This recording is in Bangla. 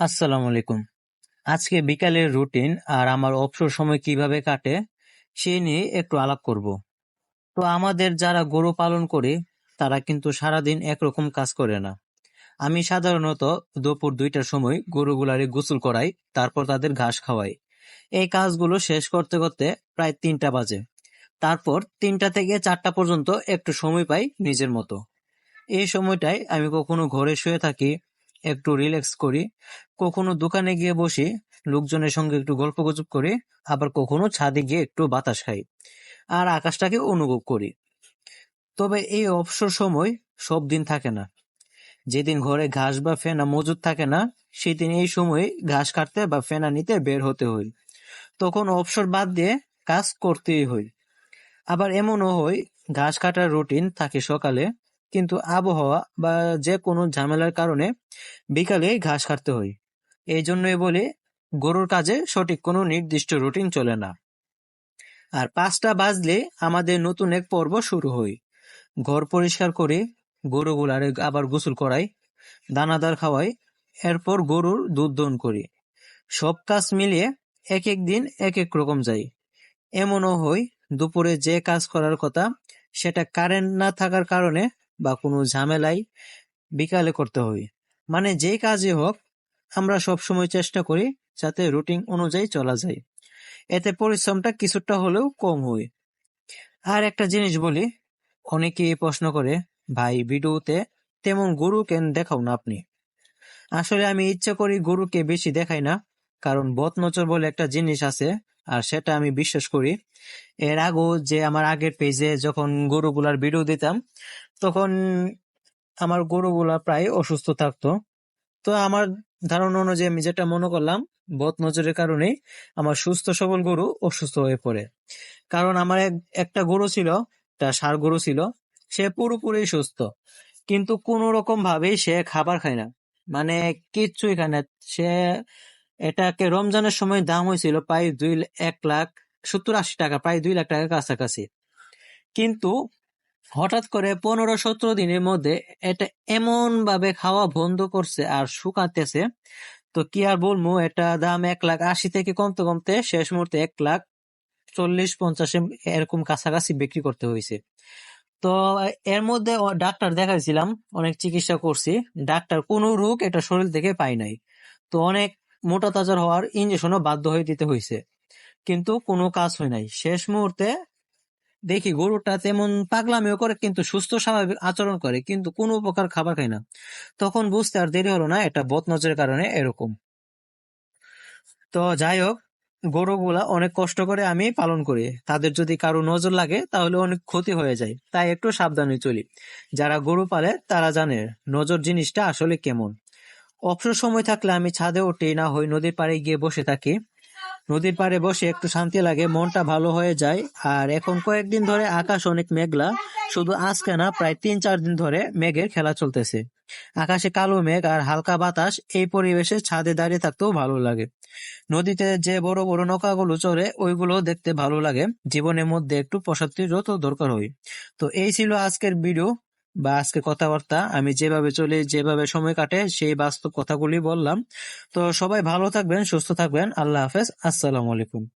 আসসালামু আলাইকুম। আজকে বিকালের রুটিন আর আমার অবসর সময় কীভাবে কাটে সেই নিয়ে একটু আলাপ করব। তো আমাদের যারা গরু পালন করে, তারা কিন্তু সারাদিন একরকম কাজ করে না। আমি সাধারণত দুপুর দুইটার সময় গরুগুলারে গোসল করাই, তারপর তাদের ঘাস খাওয়াই। এই কাজগুলো শেষ করতে করতে প্রায় তিনটা বাজে। তারপর তিনটা থেকে চারটা পর্যন্ত একটু সময় পাই নিজের মতো। এই সময়টায় আমি কখনো ঘরে শুয়ে থাকি একটু রিল্যাক্স করি। কখনো দোকানে গিয়ে বসি লোকজনের সঙ্গে একটু গল্প গুজব করি, আবার কখনো ছাদে গিয়ে একটু বাতাস খাই আর আকাশটাকে অনুভব করি। তবে এই অবসর সময় সব দিন থাকে না। যেদিন ঘরে ঘাস বা ফেনা মজুদ থাকে না, সেদিন এই সময় ঘাস কাটতে বা ফেনা নিতে বের হতে হয়। তখন অবসর বাদ দিয়ে কাজ করতেই হয়। আবার এমনও হয়, ঘাস কাটার রুটিন থাকে সকালে কিন্তু আবহাওয়া বা যে কোনো ঝামেলার কারণে বিকালে ঘাস কাটতে হয়। এই জন্যই বলি গরুর কাজে সঠিক কোনো নির্দিষ্ট রুটিন চলে না। আর পাঁচটা বাজলে আমাদের নতুন এক পর্ব শুরু হয়। ঘর পরিষ্কার করে গরুগুলার আবার গোসল করাই, দানাদার খাওয়াই, এরপর গরুর দুধ দন করি। সব কাজ মিলিয়ে এক এক দিন এক এক রকম যাই। এমনও হয় দুপুরে যে কাজ করার কথা সেটা কারেন্ট না থাকার কারণে বা কোনো ঝামেলাই বিকালে করতে হয় মানে যে কাজই হোক, আমরা সবসময় চেষ্টা করি যাতে রুটিন অনুযায়ী চলা যায়। এতে পরিশ্রমটা কিছুটা হলেও কম হয়। আর একটা জিনিস বলি, অনেকেই প্রশ্ন করে, ভাই, ভিডিওতে তেমন গরু কেন দেখাও না আপনি? আসলে আমি ইচ্ছা করি গরুকে বেশি দেখাই না, কারণ বদনজর বলে একটা জিনিস আছে, আর সেটা আমি বিশ্বাস করি। এর আগেও যে আমার আগের পেজে যখন গরুগুলার ভিডিও দিতাম তখন আমার গরুগুলা প্রায় অসুস্থ থাকতো। তো আমার ধারণা অনুযায়ী আমি যেটা মনে করলাম বদ নজরের কারণে আমার সুস্থ সবল গরু অসুস্থ হয়ে পড়ে। কারণ আমার একটা গরু ছিল, একটা সার গরু ছিল, সে পুরোপুরি সুস্থ। কিন্তু কোন রকম ভাবেই সে খাবার খায় না। মানে কিচ্ছুই খায় না। সে এটাকে রমজানের সময় দাম হয়েছিল প্রায় দুই এক লাখ সত্তর আশি টাকা, প্রায় দুই লাখ টাকার কাছাকাছি। কিন্তু হঠাৎ করে পনেরো সতেরো দিনের মধ্যে এটা এমন ভাবে খাওয়া বন্ধ করছে আর শুকাতেছে তো কি আর বলব, এটা দাম এক লাখ আশি থেকে কমতে কমতে শেষ মুহূর্তে এক লাখ চল্লিশ পঞ্চাশ এরকম কাছাকাছি বিক্রি করতে হয়েছে। তো এর মধ্যে ডাক্তার দেখাইছিলাম, অনেক চিকিৎসা করছি, ডাক্তার কোনো রোগ এটা শরীর থেকে পাই নাই। তো অনেক মোটা তাজার হওয়ার ইঞ্জেকশনও বাধ্য হয়ে দিতে হয়েছে। কিন্তু কোনো কাজ হয় নাই। শেষ মুহূর্তে দেখি গরুটা তেমন পাগলামিও করে, কিন্তু সুস্থ স্বাভাবিক আচরণ করে, কিন্তু কোনো প্রকার খাবার খায় না। তখন বুঝতে আর দেরি হলো না, এটা বদনজরের কারণে এরকম। তো যাই হোক, গরুগুলা অনেক কষ্ট করে আমি পালন করি। তাদের যদি কারও নজর লাগে, তাহলে অনেক ক্ষতি হয়ে যায়। তাই একটু সাবধানে চলি। যারা গরু পালে, তারা জানে নজর জিনিসটা আসলে কেমন। অবসর সময় থাকলে আমি ছাদে উঠি, না হই নদীর পাড়ে গিয়ে বসে থাকি। নদীর পাড়ে বসে একটু শান্তি লাগে, মনটা ভালো হয়ে যায়। আর এখন কয়েকদিন ধরে আকাশ অনেক মেঘলা, শুধু আজকে না, প্রায় তিন চার দিন ধরে মেঘের খেলা চলতেছে। আকাশে কালো মেঘ আর হালকা বাতাস, এই পরিবেশে ছাদে দাঁড়িয়ে থাকতেও ভালো লাগে। নদীতে যে বড় বড় নৌকাগুলো চড়ে, ওইগুলো দেখতে ভালো লাগে। জীবনের মধ্যে একটু প্রশান্তির যত দরকার হয়। তো এই ছিল আজকের ভিডিও বা আজকে কথাবার্তা, আমি যেভাবে চলি, যেভাবে সময় কাটে, সেই বাস্তব কথাগুলি বললাম। তো সবাই ভালো থাকবেন, সুস্থ থাকবেন। আল্লাহ হাফেজ। আসসালামু আলাইকুম।